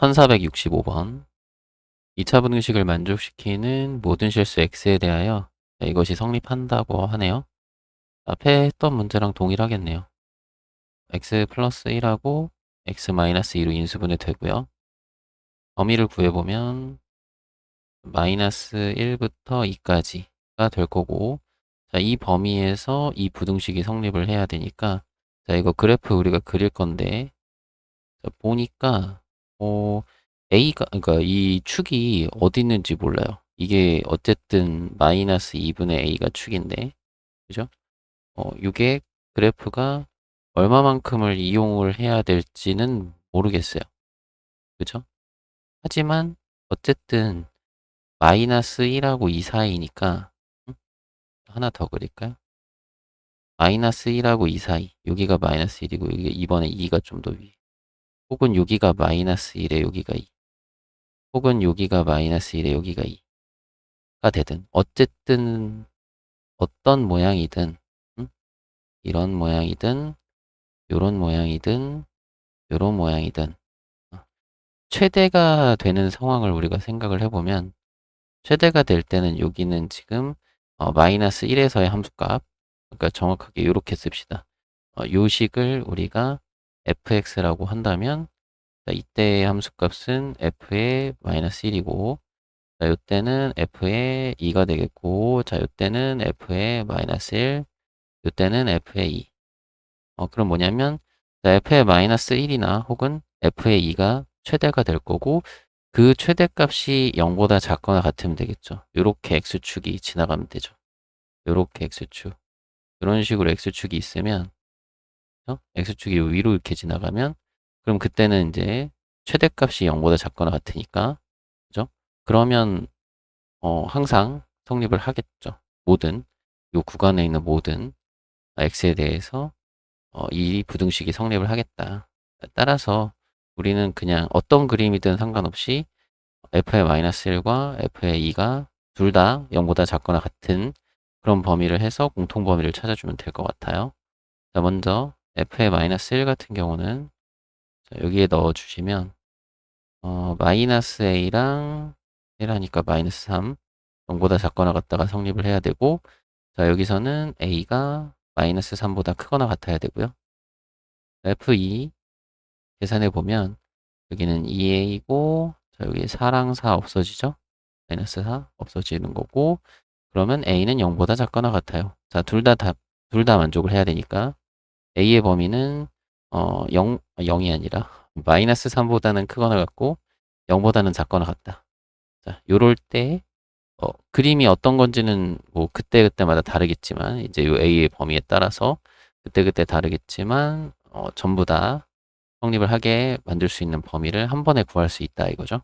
1465번 2차 분식을 만족시키는 모든 실수 x에 대하여 자, 이것이 성립한다고 하네요. 앞에 했던 문제랑 동일하겠네요. x 플러스 1하고 x 마이너스 2로 인수분해 되고요. 범위를 구해보면 마이너스 1부터 2까지가 될 거고 자, 이 범위에서 이 부등식이 성립을 해야 되니까 자, 이거 그래프 우리가 그릴 건데 자, 보니까 어, A가, 그러니까 이 축이 어디 있는지 몰라요. 이게 어쨌든 마이너스 2분의 A가 축인데, 그죠? 어, 이게 그래프가 얼마만큼을 이용을 해야 될지는 모르겠어요. 그죠? 하지만 어쨌든 마이너스 1하고 2 사이니까 음? 하나 더 그릴까요? 마이너스 1하고 2 사이 여기가 마이너스 1이고 여기 이번에 2가 좀 더 위에 혹은 여기가 마이너스 1에 여기가 2 혹은 여기가 마이너스 1에 여기가 2가 되든 어쨌든 어떤 모양이든 음? 이런 모양이든 요런 모양이든 요런 모양이든 어, 최대가 되는 상황을 우리가 생각을 해보면 최대가 될 때는 여기는 지금 어, 마이너스 1에서의 함수값 그러니까 정확하게 이렇게 씁시다. 어, 요 식을 우리가 fx라고 한다면 자, 이때의 함수값은 f의 마이너스 1이고 자, 요때는 f의 2가 되겠고 자, 요때는 f의 마이너스 1 요때는 f의 2 어, 그럼 뭐냐면 자, f의 마이너스 1이나 혹은 f의 2가 최대가 될 거고 그 최대값이 0보다 작거나 같으면 되겠죠. 요렇게 x축이 지나가면 되죠. 요렇게 x축 이런 식으로 x축이 있으면 어? X축이 위로 이렇게 지나가면 그럼 그때는 이제 최대값이 0보다 작거나 같으니까 그죠? 그러면 어, 항상 성립을 하겠죠. 모든 요 구간에 있는 모든 x에 대해서 어, 이 부등식이 성립을 하겠다. 따라서 우리는 그냥 어떤 그림이든 상관없이 f의 마이너스 1과 f의 2가 둘 다 0보다 작거나 같은 그런 범위를 해서 공통 범위를 찾아주면 될 것 같아요. 자, 먼저 f의 마이너스 1 같은 경우는 자, 여기에 넣어주시면 어, 마이너스 a랑 1 하니까 마이너스 3 0보다 작거나 같다가 성립을 해야 되고 자 여기서는 a가 마이너스 3보다 크거나 같아야 되고요. f2 계산해 보면 여기는 2a고 자 여기 4랑 4 없어지죠? 마이너스 4 없어지는 거고 그러면 a는 0보다 작거나 같아요. 자 둘다다둘다 만족을 해야 되니까 a의 범위는 어 0, 0이 아니라 마이너스 3보다는 크거나 같고 0보다는 작거나 같다. 자, 요럴 때 어, 그림이 어떤 건지는 뭐 그때그때마다 다르겠지만 이제 요 A의 범위에 따라서 그때그때 다르겠지만 어, 전부 다 성립을 하게 만들 수 있는 범위를 한 번에 구할 수 있다 이거죠.